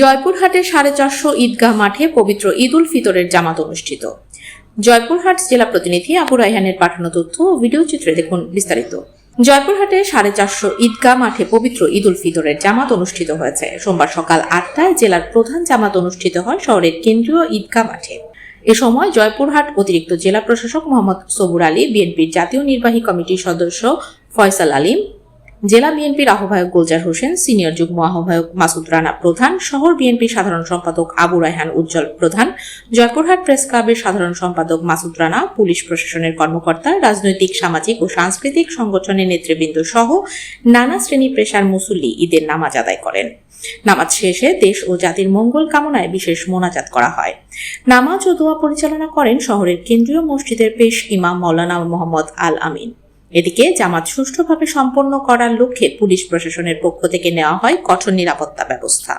জয়পুরহাটে সাড়ে চারশো ঈদগাহ মাঠে পবিত্র ঈদ উল ফিতরের জামাত অনুষ্ঠিত। জয়পুরহাট জেলা প্রতিনিধি আবু রায়হানের পাঠানো তথ্য ও ভিডিও চিত্রে দেখুন বিস্তারিত। জয়পুরহাটে সাড়ে চারশো ঈদগাহ মাঠে পবিত্র ঈদ উল ফিতরের জামাত অনুষ্ঠিত হয়েছে। সোমবার সকাল আটটায় জেলার প্রধান জামাত অনুষ্ঠিত হয় শহরের কেন্দ্রীয় ঈদগাহ মাঠে। এ সময় জয়পুরহাট অতিরিক্ত জেলা প্রশাসক মোহাম্মদ সবুর আলী, বিএনপির জাতীয় নির্বাহী কমিটির সদস্য ফয়সাল আলিম জেলা বিএনপির আহ্বায়ক গুলজার হোসেন, সিনিয়র যুগ্ম আহ্বায়ক মাসুদ রানা প্রধান, শহর বিএনপির সাধারণ সম্পাদক আবু রায়হান উজ্জ্বল প্রধান, জয়পুরহাট প্রেস ক্লাবের সাধারণ সম্পাদক মাসুদ রানা, পুলিশ প্রশাসনের কর্মকর্তা, রাজনৈতিক, সামাজিক ও সাংস্কৃতিক সংগঠনের নেতৃবৃন্দ সহ নানা শ্রেণি পেশার মুসল্লি ঈদের নামাজ আদায় করেন। নামাজ শেষে দেশ ও জাতির মঙ্গল কামনায় বিশেষ মোনাজাত করা হয়। নামাজ ও দোয়া পরিচালনা করেন শহরের কেন্দ্রীয় মসজিদের পেশ ইমাম মৌলানা মোহাম্মদ আল আমিন। এদিকে জামাত সুষ্ঠুভাবে সম্পন্ন করার লক্ষ্যে পুলিশ প্রশাসনের পক্ষ থেকে নেওয়া হয় কঠোর নিরাপত্তা ব্যবস্থা।